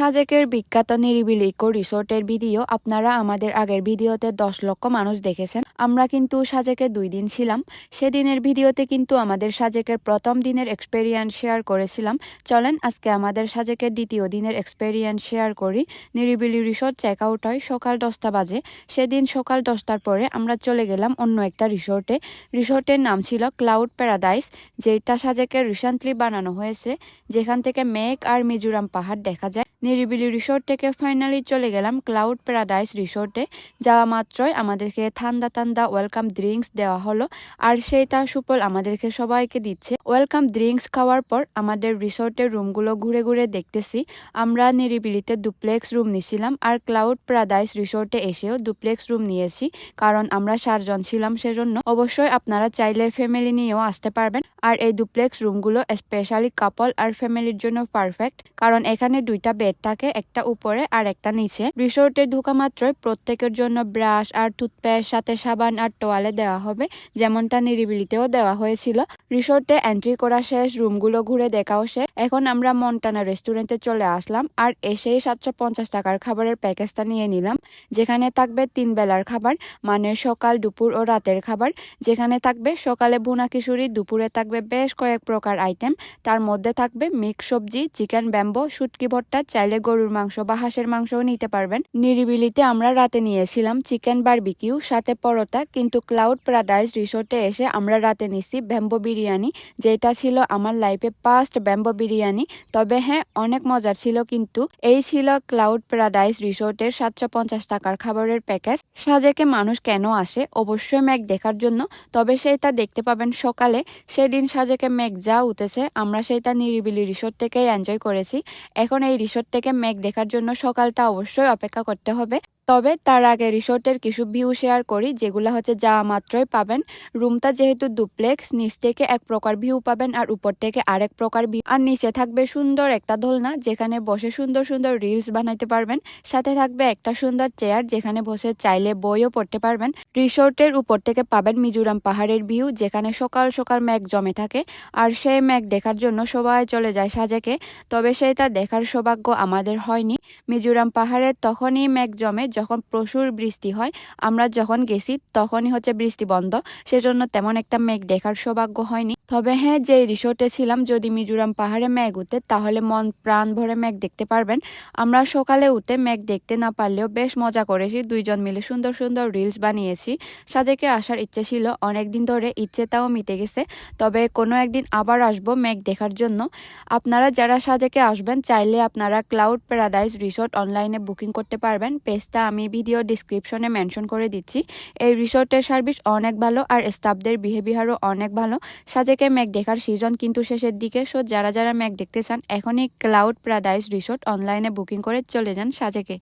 সাজেকের বিখ্যাত নিরিবিলি ইকো রিসোর্টের ভিডিও আপনারা আমাদের আগের ভিডিওতে দশ লক্ষ মানুষ দেখেছেন। আমরা কিন্তু সাজেকে দুই দিন ছিলাম। সেদিনের ভিডিওতে কিন্তু আমাদের সাজেকের প্রথম দিনের এক্সপেরিয়েন্স শেয়ার করেছিলাম। চলেন আজকে আমাদের সাজেকের দ্বিতীয় দিনের এক্সপেরিয়েন্স শেয়ার করি। নিরিবিলি রিসোর্ট চেক আউট হয় সকাল দশটা বাজে। সেদিন সকাল দশটার পরে আমরা চলে গেলাম অন্য একটা রিসোর্টে। রিসোর্টের নাম ছিল ক্লাউড প্যারাডাইস যেটা সাজেকের রিসেন্টলি বানানো হয়েছে। যেখান থেকে মেঘ আর মিজোরাম পাহাড় দেখা যায়। নিরিবিলি রিসোর্ট থেকে ফাইনালি চলে গেলাম ক্লাউড প্যারাডাইস রিসোর্টে যাওয়া মাত্রই আমাদেরকে ঠান্ডা ঠান্ডা ওয়েলকাম ড্রিঙ্কস দেওয়া হলো, আর সেই তার সুফল আমাদেরকে সবাইকে দিচ্ছে। ওয়েলকাম ড্রিঙ্কস খাওয়ার পর আমাদের রিসোর্টের রুমগুলো ঘুরে ঘুরে দেখতেছি। আমরা নিরিবিলিতে ডুপ্লেক্স রুম নিছিলাম, আর ক্লাউড প্যারাডাইস রিসোর্টে এসেও ডুপ্লেক্স রুম নিয়েছি, কারণ আমরা চারজন ছিলাম সেজন্য। অবশ্যই আপনারা চাইলে ফ্যামিলি নিয়েও আসতে পারবেন, আর এই ডুপ্লেক্স রুমগুলো স্পেশালি কাপল আর ফ্যামিলির জন্য পারফেক্ট কারণ এখানে দুইটা বেড থাকে একটা উপরে আর একটা নিচে। রিসোর্টে ঢোকা মাত্রই প্রত্যেকের জন্য ব্রাশ আর টুথপেস্ট, সাথে সাবান আর তোয়ালে দেওয়া হবে, যেমনটা নিরিবিলিতেও দেওয়া হয়েছিল। রিসোর্টে এন্ট্রি করা শেষ, রুমগুলো ঘুরে দেখাও শেষ। এখন আমরা মন্টানা রেস্টুরেন্টে চলে আসলাম আর এসেই সাতশো পঞ্চাশ টাকার খাবারের প্যাকেজটা নিয়ে নিলাম, যেখানে থাকবে তিন বেলার খাবার মানে সকাল, দুপুর ও রাতের খাবার। যেখানে থাকবে সকালে বুনা খিচুড়ি, দুপুরে থাকবে বেশ কয়েক প্রকার আইটেম তার মধ্যে থাকবে মিক্স সবজি, চিকেন ব্যাম্বো, শুটকি ভর্তা চাইলে গরুর মাংস বা হাঁসের মাংসও নিতে পারবেন। নিরিবিলিতে আমরা রাতে নিয়েছিলাম চিকেন বারবিকিউ, সাথে পরোটা, কিন্তু ক্লাউড প্যারাডাইস রিসোর্টে এসে আমরা রাতে নিছি ব্যাম্বো বিরিয়ানি, যেটা ছিল আমার লাইফে ফার্স্ট ব্যাম্বো বিরিয়ানি। তবে হ্যাঁ অনেক মজার ছিল, কিন্তু এই ছিল ক্লাউড প্যারাডাইস রিসোর্টের সাতশো পঞ্চাশ টাকার খাবারের প্যাকেজ। সাজেকে মানুষ কেন আসে? অবশ্যই ম্যাক দেখার জন্য, তবে সেইটা দেখতে পাবেন সকালে। সেদিন সাজেকে মেঘ যা উঠেছে, আমরা সেইটা নিরিবিলি রিসোর্ট থেকেই এনজয় করেছি। এখন এই রিসোর্ট থেকে মেঘ দেখার জন্য সকালটা অবশ্যই অপেক্ষা করতে হবে। তবে তার আগে রিসোর্টের কিছু ভিউ শেয়ার করি, যেগুলো হচ্ছে যাওয়া মাত্রই পাবেন। রুমটা যেহেতু ডুপ্লেক্স, নিচ থেকে এক প্রকার ভিউ পাবেন আর উপর থেকে আরেক প্রকার ভিউ। আর নিচে থাকবে সুন্দর একটা দোলনা, যেখানে বসে সুন্দর সুন্দর রিলস বানাইতে পারবেন। সাথে থাকবে একটা সুন্দর চেয়ার, যেখানে বসে চাইলে বইও পড়তে পারবেন। রিসোর্টের উপর থেকে পাবেন মিজোরাম পাহাড়ের ভিউ, যেখানে সকাল সকাল ম্যাগ জমে থাকে। আর সেই ম্যাগ দেখার জন্য সবাই চলে যায় সাজেকে, তবে সেটা দেখার সৌভাগ্য আমাদের হয়নি। মিজোরাম পাহাড়ের তখনই ম্যাগ জমে যখন প্রচুর বৃষ্টি হয়, আমরা যখন গেছি তখনই হচ্ছে বৃষ্টি বন্ধ। সেজন্য তেমন একটা মেঘ দেখার সৌভাগ্য হয়নি। তবে হ্যাঁ যে রিসোর্টে ছিলাম, যদি মিজোরাম পাহাড়ে মেঘ উঠে, তাহলে মন প্রাণ ভরে মেঘ দেখতে পারবেন। আমরা সকালে উঠে মেঘ দেখতে না পারলেও বেশ মজা করেছি। দুইজন মিলে সুন্দর সুন্দর রিলস বানিয়েছি। সাজেকে আসার ইচ্ছে ছিল, অনেকদিন ধরে ইচ্ছেটাও মিটে গেছে। তবে কোনো একদিন আবার আসব মেঘ দেখার জন্য। আপনারা যারা সাজেকে আসবেন, চাইলে আপনারা ক্লাউড প্যারাডাইজ রিসোর্ট অনলাইনে বুকিং করতে পারবেন। পেজটা আমি ভিডিও ডিসক্রিপশনে মেনশন করে দিচ্ছি। এই রিসোর্টের সার্ভিস অনেক ভালো আর স্টাফদের বিহেভিয়ারও অনেক ভালো। সাজেকে ম্যাক দেখার সিজন কিন্তু শেষের দিকে। সো যারা যারা ম্যাক দেখতে চান, এখনই ক্লাউড প্যারাডাইস রিসোর্ট অনলাইনে বুকিং করে চলে যান সাজেকে।